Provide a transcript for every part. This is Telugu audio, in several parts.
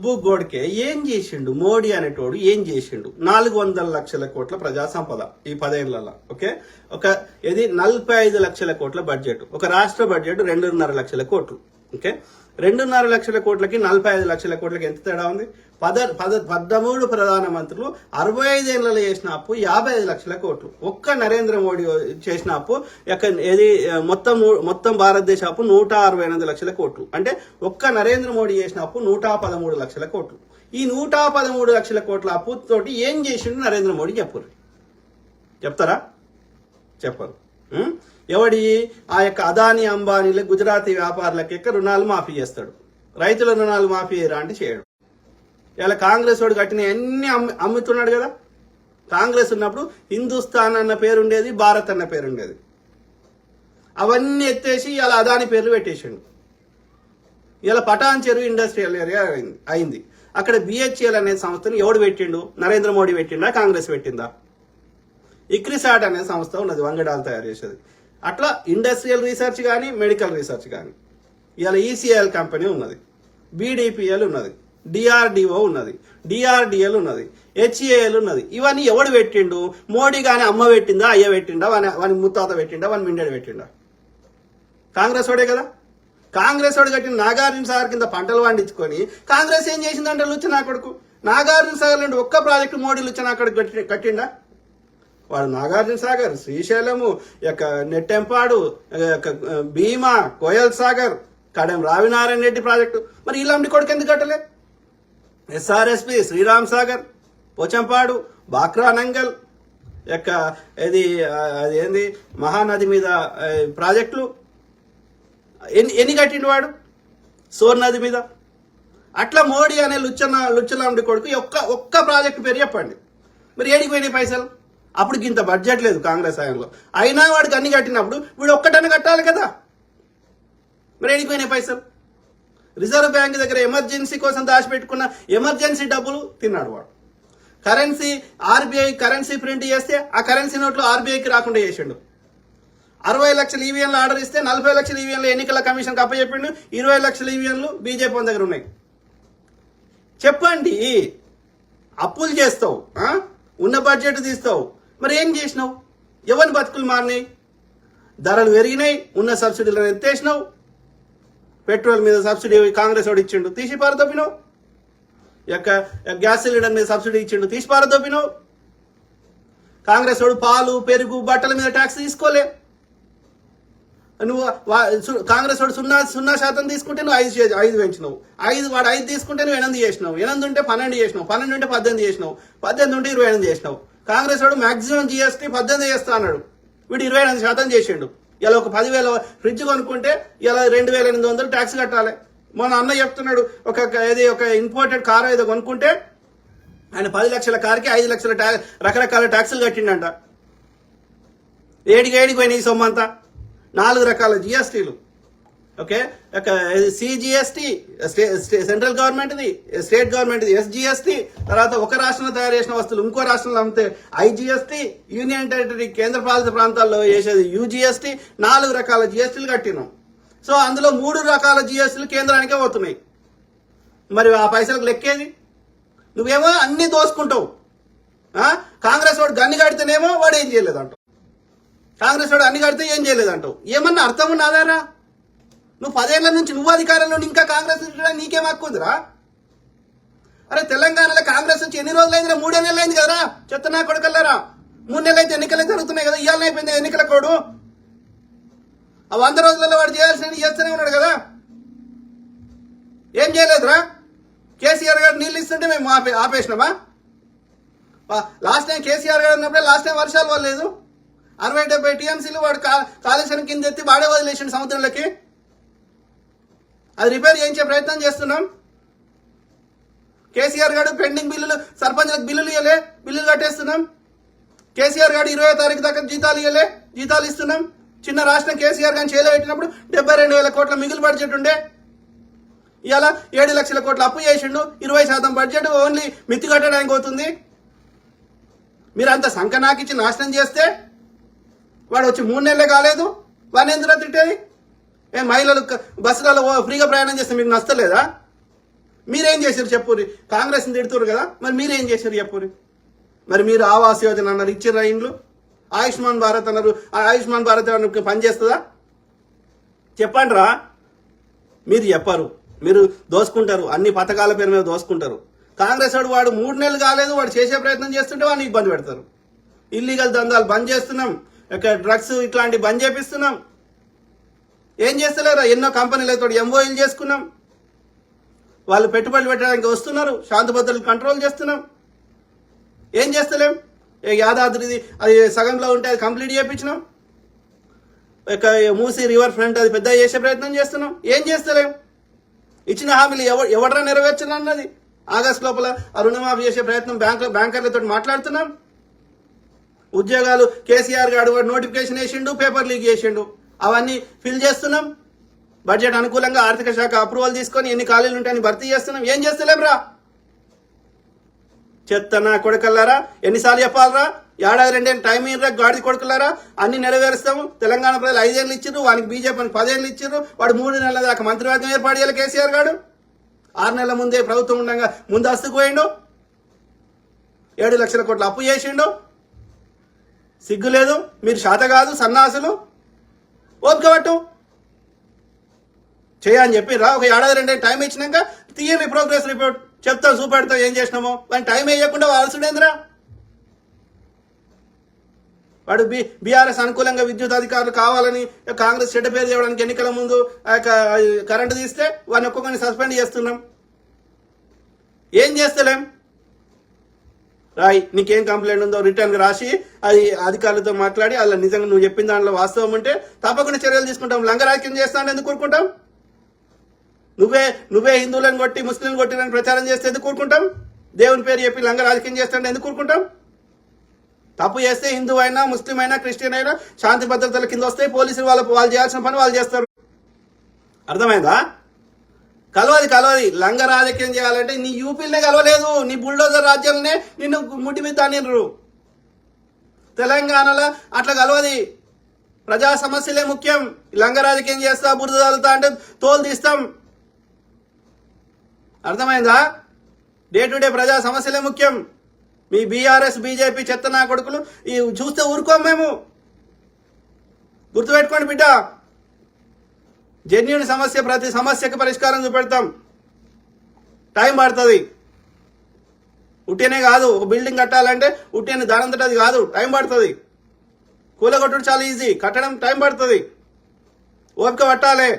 దుబ్బు గోడ్కే ఏం చేసిండు? మోడీ అనేటోడు ఏం చేసిండు? నాలుగు వందల లక్షల కోట్ల ప్రజా సంపద ఈ పదేళ్ళలో ఓకే? ఒక ఇది నలభై ఐదు లక్షల కోట్ల బడ్జెట్. ఒక రాష్ట్ర బడ్జెట్ రెండున్నర లక్షల కోట్లు ఓకే? రెండున్నర లక్షల కోట్లకి నలభై ఐదు లక్షల కోట్లకి ఎంత తేడా ఉంది? పద పద పదమూడు ప్రధానమంత్రులు అరవై ఐదేళ్ళలో చేసిన అప్పు యాభై ఐదు లక్షల కోట్లు. ఒక్క నరేంద్ర మోడీ చేసిన అప్పు ఏది మొత్తం మొత్తం భారతదేశ అప్పు నూట అరవై ఎనిమిది లక్షల కోట్లు. అంటే ఒక్క నరేంద్ర మోడీ చేసిన అప్పు నూట పదమూడు లక్షల కోట్లు. ఈ నూట పదమూడు లక్షల కోట్ల అప్పు తోటి ఏం చేసిండు నరేంద్ర మోడీ చెప్పరు చెప్తారా? చెప్పరు. ఎవడి? ఆ యొక్క అదాని అంబానీలు గుజరాతీ వ్యాపారులకి యొక్క రుణాలు మాఫీ చేస్తాడు. రైతుల రుణాలు మాఫీ చేయరా అంటే చేయడు. ఇలా కాంగ్రెస్ వాడు కట్టిన అన్ని అమ్మి అమ్ముతున్నాడు కదా? కాంగ్రెస్ ఉన్నప్పుడు హిందుస్థాన్ అన్న పేరు ఉండేది భారత్ అన్న పేరు ఉండేది అవన్నీ ఎత్తేసి ఇలా అదాని పేర్లు పెట్టేసిండు. ఇలా పటాన్ చెరువు ఇండస్ట్రియల్ ఏరియా అయింది అయింది. అక్కడ బిహెచ్ఎల్ అనే సంస్థను ఎవడు పెట్టిండు? నరేంద్ర మోడీ పెట్టిండా? కాంగ్రెస్ పెట్టిందా? ఇక్రిసాట్ అనే సంస్థ ఉన్నది వంగడాలు తయారు చేసేది. అట్లా ఇండస్ట్రియల్ రీసెర్చ్ కానీ మెడికల్ రీసెర్చ్ కానీ ఇలా ఈసీఎల్ కంపెనీ ఉన్నది. బీడీపీఎల్ ఉన్నది. డిఆర్డిఓ ఉన్నది. డిఆర్డిఎల్ ఉన్నది. హెచ్ఏఎల్ ఉన్నది. ఇవన్నీ ఎవడు పెట్టిండు? మోడీ కానీ అమ్మ పెట్టిందా అయ్య పెట్టిండా వాని వాని ముత్తాత పెట్టిండా వాని మిండెడు పెట్టిండా? కాంగ్రెస్ వాడే కదా? కాంగ్రెస్ వాడు కట్టిన నాగార్జున సాగర్ కింద పంటలు పండించుకొని కాంగ్రెస్ ఏం చేసిందంటే లుచ్చనా కొడుకు? నాగార్జున సాగర్ లాంటి ఒక్క ప్రాజెక్టు మోడీ లుచ్చనా కొడుకు కట్టిండా? వాడు నాగార్జున సాగర్ శ్రీశైలము యొక్క నెట్టెంపాడు యొక్క భీమా కోయల్ సాగర్ కడెం రావినారాయణ రెడ్డి ప్రాజెక్టు. మరి ఇలాంటి కొడుకు ఎందుకు కట్టలే? ఎస్ఆర్ఎస్పి శ్రీరామ్ సాగర్ పోచంపాడు బాక్రా నంగల్ యొక్క ఇది అది ఏంది మహానది మీద ప్రాజెక్టులు. ఎన్ని ఎన్ని కట్టిండు వాడు? సోర్ నది మీద. అట్లా మోడీ అనే లుచ్చన లుచ్చలాంటి కొడుకు ఒక్క ఒక్క ప్రాజెక్టు పేరు చెప్పండి. మరి ఏడికి పోయినాయి పైసలు? అప్పుడు ఇంత బడ్జెట్ లేదు కాంగ్రెస్ హయాంలో. అయినా వాడికి అన్ని కట్టినప్పుడు వీడు ఒక్కటని కట్టాలి కదా. మరి ఎడిపోయినాయి పైసలు? రిజర్వ్ బ్యాంక్ దగ్గర ఎమర్జెన్సీ కోసం దాచిపెట్టుకున్న ఎమర్జెన్సీ డబ్బులు తిన్నాడు వాడు. కరెన్సీ ఆర్బీఐ కరెన్సీ ప్రింట్ చేస్తే ఆ కరెన్సీ నోట్లు ఆర్బీఐకి రాకుండా చేసిండు. అరవై లక్షల ఈవీఎంలు ఆర్డర్ ఇస్తే నలభై లక్షల ఈవీఎంలు ఎన్నికల కమిషన్కి అప్పచెప్పిండు ఇరవై లక్షల ఈవీఎంలు బీజేపీ దగ్గర ఉన్నాయి. చెప్పండి అప్పులు చేస్తావు ఉన్న బడ్జెట్ తీస్తావు. మరి ఏం చేసినావు? ఎవరిని బతుకులు మారినాయి? ధరలు పెరిగినాయి ఉన్న సబ్సిడీలను ఎత్తేసినావు పెట్రోల్ మీద సబ్సిడీ కాంగ్రెస్ వాడు ఇచ్చిండు తీసి పారదొప్పినావు యొక్క గ్యాస్ సిలిండర్ మీద సబ్సిడీ ఇచ్చిండు తీసి పారదొప్పినావు కాంగ్రెస్ వాడు పాలు పెరుగు బట్టల మీద ట్యాక్స్ తీసుకోలే. నువ్వు కాంగ్రెస్ వాడు సున్నా సున్నా శాతం తీసుకుంటే నువ్వు ఐదు ఐదు పెంచినావు. ఐదు వాడు ఐదు తీసుకుంటే నువ్వు ఎనిమిది చేసినావు. ఎనిమిది ఉంటే పన్నెండు చేసినావు. పన్నెండు ఉంటే పద్దెనిమిది చేసినావు. పద్దెనిమిది ఉంటే ఇరవై ఎనిమిది చేసినావు. కాంగ్రెస్ వాడు మాక్సిమం జిఎస్టీ పద్దెనిమిది చేస్తా అన్నాడు. వీడు ఇరవై ఎనిమిది శాతం చేసిండు. ఇలా ఒక పదివేల ఫ్రిడ్జ్ కొనుక్కుంటే ఇలా రెండు వేల ఎనిమిది వందలు ట్యాక్స్ కట్టాలి. మన అన్న చెప్తున్నాడు ఒక ఏది ఒక ఇంపోర్టెడ్ కార్ ఏదో కొనుక్కుంటే ఆయన పది లక్షల కార్కి ఐదు లక్షల ట్యా రకరకాల ట్యాక్సులు కట్టిండంట. ఏడికి ఏడికి పోయినాయి ఈ సొమ్ము అంతా నాలుగు రకాల జిఎస్టీలు. ఓకే? సిజిఎస్టి సెంట్రల్ గవర్నమెంట్ది స్టేట్ గవర్నమెంట్ది ఎస్జిఎస్టి తర్వాత ఒక రాష్ట్రంలో తయారు చేసిన వస్తువులు ఇంకో రాష్ట్రంలో అమ్మితే ఐజిఎస్టి యూనియన్ టెరిటరీ కేంద్ర పాలిత ప్రాంతాల్లో చేసేది యూజిఎస్టి నాలుగు రకాల జిఎస్టీలు కట్టినాం. సో అందులో మూడు రకాల జిఎస్టీలు కేంద్రానికే పోతున్నాయి. మరి ఆ పైసలకు లెక్కేది? నువ్వేమో అన్ని దోసుకుంటావు కాంగ్రెస్ వాడు గన్ని కడితేనేమో వాడు ఏం చేయలేదంటావు. కాంగ్రెస్ వాడు అన్ని కడితే ఏం చేయలేదంటావు. ఏమన్నా అర్థం ఉన్నాదారా నువ్వు పదేళ్ళ నుంచి నువ్వు అధికారంలో ఇంకా కాంగ్రెస్ నీకేం హక్కుందిరా అరే తెలంగాణలో కాంగ్రెస్ నుంచి ఎన్ని రోజులైందిరా? మూడే నెలలు అయింది కదరా? చెత్త నా కొడుకల్లారా? మూడు నెలలు అయితే ఎన్నికలు జరుగుతున్నాయి కదా ఇవాళ అయిపోయింది ఎన్నికల కోడు. ఆ వంద రోజులలో వాడు చేయాల్సిన చేస్తూనే ఉన్నాడు కదా. ఏం చేయలేదురా? కేసీఆర్ గారు నీళ్ళు ఇస్తుంటే మేము ఆపే ఆపేసినామా? లాస్ట్ టైం కేసీఆర్ గారు ఉన్నప్పుడే లాస్ట్ టైం వర్షాలు పడలేదు. అరవై డెబ్బై టీఎంసీలు వాడు కా- కాళేశ్వరం కింద ఎత్తి బాడే వదిలేసిండు సముద్రంలోకి. అది రిపేర్ చేయించే ప్రయత్నం చేస్తున్నాం. కేసీఆర్ గారు పెండింగ్ బిల్లులు సర్పంచ్లకు బిల్లులు ఇవ్వలే బిల్లులు కట్టేస్తున్నాం. కేసీఆర్ గారు ఇరవై తారీఖు దాకా జీతాలు ఇవ్వలే జీతాలు ఇస్తున్నాం. చిన్న రాష్ట్రం కేసీఆర్ గారిని చేయలే పెట్టినప్పుడు డెబ్బై రెండు వేల కోట్ల మిగులు బడ్జెట్ ఉండే. ఇవాళ ఏడు లక్షల కోట్ల అప్పు చేసిండు ఇరవై శాతం బడ్జెట్ ఓన్లీ మిత్తి కట్టడానికి అవుతుంది మీరు అంత సంఖ నాకిచ్చి నాశనం చేస్తే వాడు వచ్చి మూడు నెలలే కాలేదు. వాడిని ఎందులో తిట్టేది? ఏ మహిళలు బస్సులలో ఓ ఫ్రీగా ప్రయాణం చేస్తే మీకు నచ్చలేదా? మీరేం చేశారు చెప్పుర్రి? కాంగ్రెస్ని తిడుతురు కదా మరి మీరేం చేశారు చెప్పుర్రి? మరి మీరు ఆవాస్ యోజన అన్నారు ఇచ్చిర్రా ఇండ్లు? ఆయుష్మాన్ భారత్ అన్నారు ఆ ఆయుష్మాన్ భారత్ ఏమన్నా పనిచేస్తుందా? చెప్పండి రా మీరు చెప్పరు. మీరు దోసుకుంటారు. అన్ని పథకాల పేరు మీద దోసుకుంటారు. కాంగ్రెస్ వాడు వాడు మూడు నెలలు కాలేదు వాడు చేసే ప్రయత్నం చేస్తుంటే వాడిని ఇబ్బంది పెడతారు. ఇల్లీగల్ దందాలు బంద్ చేస్తున్నాం. ఇక డ్రగ్స్ ఇట్లాంటివి బంద్ చేపిస్తున్నాం. ఏం చేస్తలేరా? ఎన్నో కంపెనీలతో ఎంఓఎల్ చేసుకున్నాం. వాళ్ళు పెట్టుబడులు పెట్టడానికి వస్తున్నారు. శాంతి భద్రతలు కంట్రోల్ చేస్తున్నాం. ఏం చేస్తలేం? యాదాద్రిది అది సగంలో ఉంటే అది కంప్లీట్ చేయించినాం. ఇక మూసి రివర్ ఫ్రంట్ అది పెద్ద చేసే ప్రయత్నం చేస్తున్నాం. ఏం చేస్తలేం? ఇచ్చిన హామీలు ఎవ ఎవడరా నెరవేర్చనన్నది ఆగస్ట్ లోపల ఆ రుణమాఫీ చేసే ప్రయత్నం బ్యాంక్ బ్యాంకర్లతో మాట్లాడుతున్నాం. ఉద్యోగాలు కేసీఆర్ గారు నోటిఫికేషన్ వేసిండు పేపర్ లీక్ చేసిండు. అవన్నీ ఫిల్ చేస్తున్నాం. బడ్జెట్ అనుకూలంగా ఆర్థిక శాఖ అప్రూవల్ తీసుకొని ఎన్ని ఖాళీలు ఉంటాయని భర్తీ చేస్తున్నాం. ఏం చేస్తలేం రా చెత్త నా కొడుకల్లారా? ఎన్నిసార్లు చెప్పాలరా? ఏడాది రెండేళ్ళు టైం ఇర్రా గాడి కొడుకులారా అన్ని నెరవేరుస్తాము. తెలంగాణ ప్రజలు ఐదేళ్ళు ఇచ్చారు వానికి బీజేపీని పదేళ్ళు ఇచ్చారు వాడు మూడు నెలల దాకా మంత్రివర్గం ఏర్పాటు చేయాలి కేసీఆర్ గారు. ఆరు నెలల ముందే ప్రభుత్వం ఉండగా ముందస్తుకు పోయిండు. ఏడు లక్షల కోట్ల అప్పు చేసిండు. సిగ్గు లేదు. మీరు శాత కాదు సన్నాసులు. ఓపిక పట్టు చేయని చెప్పి రా ఒక ఏడాది రెండేళ్ళు టైం ఇచ్చినాక తీయమి ప్రోగ్రెస్ రిపోర్ట్ చెప్తా చూపెడతాం ఏం చేసినామో. వాడిని టైం వేయకుండా వాల్సుడేంద్రా వాడు బి బీఆర్ఎస్ అనుకూలంగా విద్యుత్ అధికారులు కావాలని కాంగ్రెస్ చెడ్డ పేరు చేయడానికి ఎన్నికల ముందు ఆ యొక్క కరెంటు తీస్తే వాడిని ఒక్కొక్కరిని సస్పెండ్ చేస్తున్నాం. ఏం చేస్తలేం? రాయ్ నీకేం కంప్లైంట్ ఉందో రిటర్న్ రాసి అది అధికారులతో మాట్లాడి అలా నిజంగా నువ్వు చెప్పిన దాంట్లో వాస్తవం ఉంటే తప్పకుండా చర్యలు తీసుకుంటాం. లంగరాజ్యం చేస్తానని ఎందుకు కూరుకుంటాం? నువ్వే నువ్వే హిందువులను కొట్టి ముస్లింలు కొట్టినని ప్రచారం చేస్తే ఎందుకు కూరుకుంటాం? దేవుని పేరు చెప్పి లంగ రాజకీయం చేస్తాడు ఎందుకు కూరుకుంటాం? తప్పు చేస్తే హిందూ అయినా ముస్లిం అయినా క్రిస్టియన్ అయినా శాంతి భద్రతల కింద వస్తే పోలీసులు వాళ్ళ వాళ్ళు చేయాల్సిన పని వాళ్ళు చేస్తారు. అర్థమైందా? కలవది కలవది. లంగ రాజకీయం చేయాలంటే నీ యూపీలనే కలవలేదు నీ బుల్డోజర్ రాజ్యాలనే నిన్ను ముట్టి మీద తానిర్రు తెలంగాణలో అట్లా కలవది. ప్రజా సమస్యలే ముఖ్యం. లంగ రాజకీయం చేస్తా బురద తగులుతా అంటే తోలు తీస్తాం. అర్థమైందా? డే టు డే ప్రజా సమస్యలే ముఖ్యం. మీ బీఆర్ఎస్ బీజేపీ చెత్త నా కొడుకులు ఈ చూస్తే ఊరుకోం మేము. గుర్తుపెట్టుకోండి బిడ్డ. జెన్యున్ సమస్య ప్రతి సమస్యకు పరిష్కారం చూపెడతాం. టైం పడుతుంది. ఉట్టినే కాదు ఒక బిల్డింగ్ కట్టాలంటే ఉట్టిని దానంతట అది కాదు టైం పడుతుంది. కూలగొట్టడం చాలా ఈజీ కట్టడం టైం పడుతుంది. ఓపిక పట్టాలి.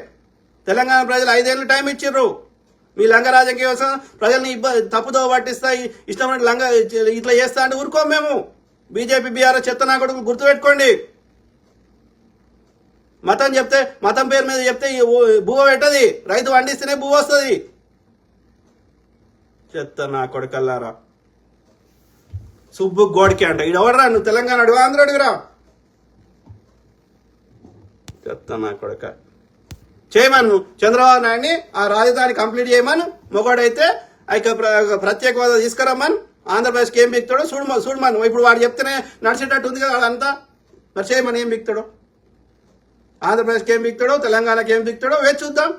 తెలంగాణ ప్రజలు ఐదేళ్ళు టైం ఇచ్చిర్రు. మీ లంగ రాజకీయ కోసం ప్రజల్ని ఇబ్బంది తప్పుదో పట్టిస్తా ఇష్టమైన లంగ ఇట్లా చేస్తా అంటే ఊరుకోం మేము. బీజేపీ బీఆర్ఎస్ చెత్త నా కొడుకు గుర్తుపెట్టుకోండి. మతం చెప్తే మతం పేరు మీద చెప్తే ఈ భూవ పెట్టది. రైతు పండిస్తేనే భూ వస్తుంది. చెత్త నా కొడుకల్లారా. సుబ్బు గోడికి అంట. ఇది నువ్వు తెలంగాణ అడుగు ఆంధ్ర అడుగురా. చెత్త నా కొడుక. చేయమను. చంద్రబాబు నాయుడిని ఆ రాజధాని కంప్లీట్ చేయమను. మొగోడైతే అయితే ప్రత్యేక హోదా తీసుకురమ్మను. ఆంధ్రప్రదేశ్కి ఏం బిక్తాడో చూడమ చూడమను ఇప్పుడు వాడు చెప్తేనే నడిచేటట్టు ఉంది కదా అంతా మరి చేయమని ఏం బిక్తాడో? ఆంధ్రప్రదేశ్కి ఏం బిక్తాడో తెలంగాణకి ఏం బిక్తాడో వేచి చూద్దాం.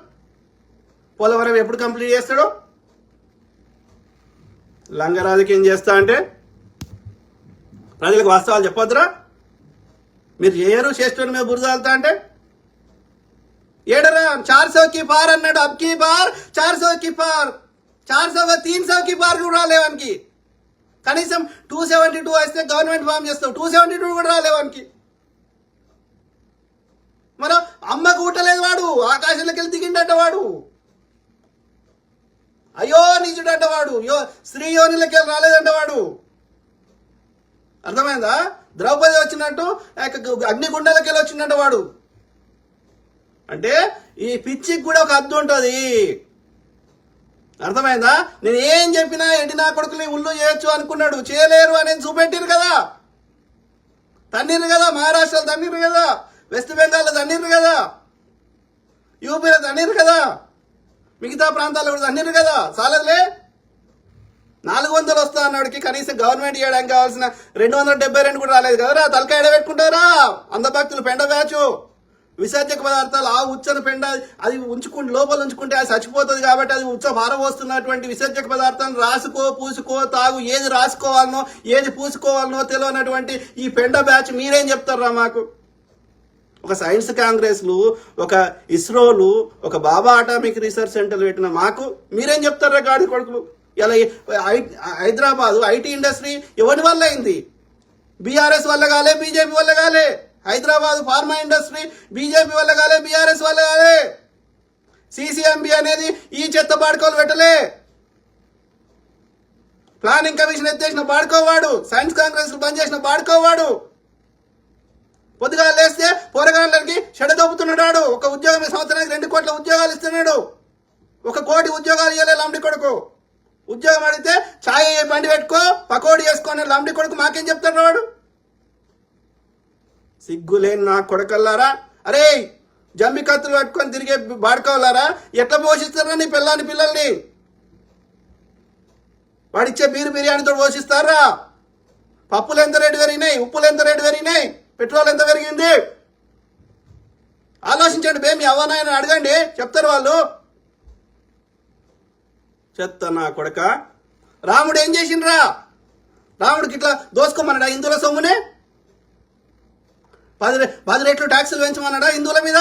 పోలవరం ఎప్పుడు కంప్లీట్ చేస్తాడో? లంగరాజుకి ఏం చేస్తా అంటే ప్రజలకు వాస్తవాలు చెప్పొద్దురా. మీరు ఏరు చేస్తున్న మీద బురదాలుతా అంటే ఏడరా చార్ సౌకి పార్ అన్నాడు అబ్కి పార్ చార్ సౌకి పార్. చార్ సౌ తీన్ సౌకి పార్ కూడా రాలేవానికి కనీసం టూ సెవెంటీ టూ వస్తే గవర్నమెంట్ ఫామ్ చేస్తావు. టూ సెవెంటీ టూ కూడా రాలేవానికి మనం అమ్మకు ఊటలేదు వాడు ఆకాశంలోకి వెళ్ళి దిగిండట వాడు. అయ్యో నిజుడట వాడు. యో స్త్రీ యోనిలోకి వెళ్ళి రాలేదంట వాడు. అర్థమైందా? ద్రౌపది వచ్చినట్టు ఆ అగ్నిగుండాలకి వెళ్ళి వచ్చిందంట వాడు. అంటే ఈ పిచ్చికి కూడా ఒక అర్థం ఉంటుంది. అర్థమైందా? నేను ఏం చెప్పినా ఎండి నా కొడుకుని ఉల్లు చేయొచ్చు అనుకున్నాడు. చేయలేరు అని చూపెట్టిరు కదా. తన్నీరు కదా మహారాష్ట్రలో తన్నీరు కదా. వెస్ట్ బెంగాల్లో తన్నీరు కదా. యూపీలో దండిరు కదా. మిగతా ప్రాంతాల్లో కూడా దండిరు కదా. చాలదులే. నాలుగు వందలు వస్తా అన్నాడికి కనీసం గవర్నమెంట్ ఇవ్వడానికి కావాల్సిన రెండు వందల డెబ్బై రెండు కూడా రాలేదు కదరా. తలకాయ ఎడబెట్టుకుంటారా అందభక్తులు పెండ బ్యాచు. విసర్జక పదార్థాలు ఆ ఉచ్చన పెండ అది ఉంచుకుంటే లోపల ఉంచుకుంటే అది చచ్చిపోతుంది కాబట్టి అది ఉచ్చ భారవస్తున్నటువంటి విసర్జక పదార్థాలను రాసుకో పూసుకో తాగు. ఏది రాసుకోవాలనో ఏది పూసుకోవాలనో తెలియనటువంటి ఈ పెండ బ్యాచ్ మీరేం చెప్తారా మాకు? ఒక సైన్స్ కాంగ్రెస్లు ఒక ఇస్రోలు ఒక బాబా అటామిక్ రీసెర్చ్ సెంటర్ పెట్టిన మాకు మీరేం చెప్తారా గాడి కొడుకులు? ఇలా ఐ- ఐటీ ఇండస్ట్రీ ఎవరి వల్ల అయింది? బీఆర్ఎస్ వల్ల కాలే బీజేపీ వల్ల కాలే. హైదరాబాద్ ఫార్మా ఇండస్ట్రీ బీజేపీ వల్ల కాలే బీఆర్ఎస్ వల్ల కాలే. సిసిఎంబి అనేది ఈ చెత్త బాడుకోలు పెట్టలే. ప్లానింగ్ కమిషన్ ఎత్తేసిన బాడుకోవాడు సైన్స్ కాంగ్రెస్ బంద్ చేసిన బాడుకోవాడు పొద్దుగా లేస్తే పోరగాళ్ళకి చెడదొబ్బుతున్నాడు ఒక ఉద్యోగం సంవత్సరానికి రెండు కోట్ల ఉద్యోగాలు ఇస్తున్నాడు. ఒక కోటి ఉద్యోగాలు ఇవ్వలే లంబడి కొడుకు. ఉద్యోగం అడిగితే ఛాయ్ బండి పెట్టుకో పకోడీ వేసుకొని లంబడి కొడుకు మాకేం చెప్తాడు వాడు? సిగ్గులేని నా కొడకల్లారా? అరే జమ్మి కత్తులు పట్టుకొని తిరిగే బాడుకోవాలారా? ఎట్లా పోషిస్తారా నీ పిల్లని పిల్లల్ని? వాడిచ్చే బీరు బిర్యానీతో పోషిస్తారా? పప్పులు ఎంత రేటు పెరిగినాయి? ఉప్పులు ఎంత రేటు పెరిగినాయి? పెట్రోల్ ఎంత పెరిగింది? ఆలోచించండి బే మీ అవ్వనాయన అడగండి. చెప్తారు వాళ్ళు. చెత్త నా కొడక. రాముడు ఏం చేసిండ్రా? రాముడికి ఇట్లా దోసుకోమన్నాడా హిందువుల సొమ్మునే? పది పది రెట్లు ట్యాక్సులు పెంచమన్నాడా హిందువుల మీద?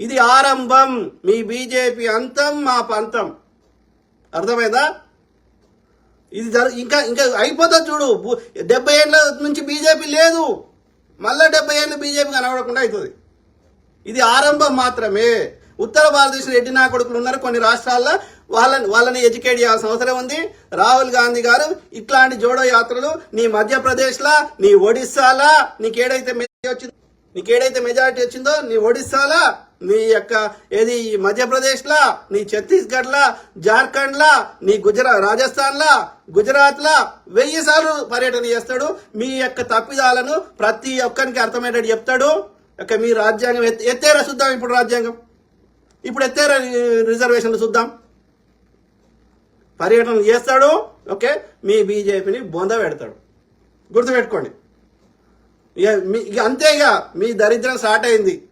ఇది ఆరంభం. మీ బీజేపీ అంతం మా పంతం. అర్థమైందా? ఇది జరు ఇంకా ఇంకా అయిపోతుంది చూడు. డెబ్బై ఏళ్ళ నుంచి బీజేపీ లేదు. మళ్ళీ డెబ్బై ఏళ్ళు బీజేపీ కనబడకుండా అవుతుంది ఇది ఆరంభం మాత్రమే. ఉత్తర భారతదేశం రెడ్డి నా కొడుకులు ఉన్నారు కొన్ని రాష్ట్రాల్లో. వాళ్ళని వాళ్ళని ఎడ్యుకేట్ చేయాల్సిన అవసరం ఉంది. రాహుల్ గాంధీ గారు ఇట్లాంటి జోడో యాత్రలు నీ మధ్యప్రదేశ్లా నీ ఒడిస్సాలా నీకేడైతే మెచ్చి వచ్చింది నీకేడైతే మెజారిటీ వచ్చిందో నీ ఒడిస్సాలా? నీ యొక్క ఏది ఈ మధ్యప్రదేశ్లా? నీ ఛత్తీస్గఢ్లా? జార్ఖండ్లా? నీ గుజరాత్ రాజస్థాన్లా? గుజరాత్లా? వెయ్యి సార్లు పర్యటన చేస్తాడు. మీ యొక్క తప్పిదాలను ప్రతి ఒక్కరికి అర్థమయ్యేటట్టు చెప్తాడు. ఇక మీ రాజ్యాంగం ఎత్తేరా చూద్దాం ఇప్పుడు రాజ్యాంగం? ఇప్పుడు ఎత్తేరా రి- రిజర్వేషన్లు చూద్దాం? పర్యటన చేస్తాడు. ఓకే? మీ బీజేపీని బొంద పెడతాడు. గుర్తుపెట్టుకోండి. ఇక మీ ఇక అంతే ఇక. మీ దరిద్రం స్టార్ట్ అయింది.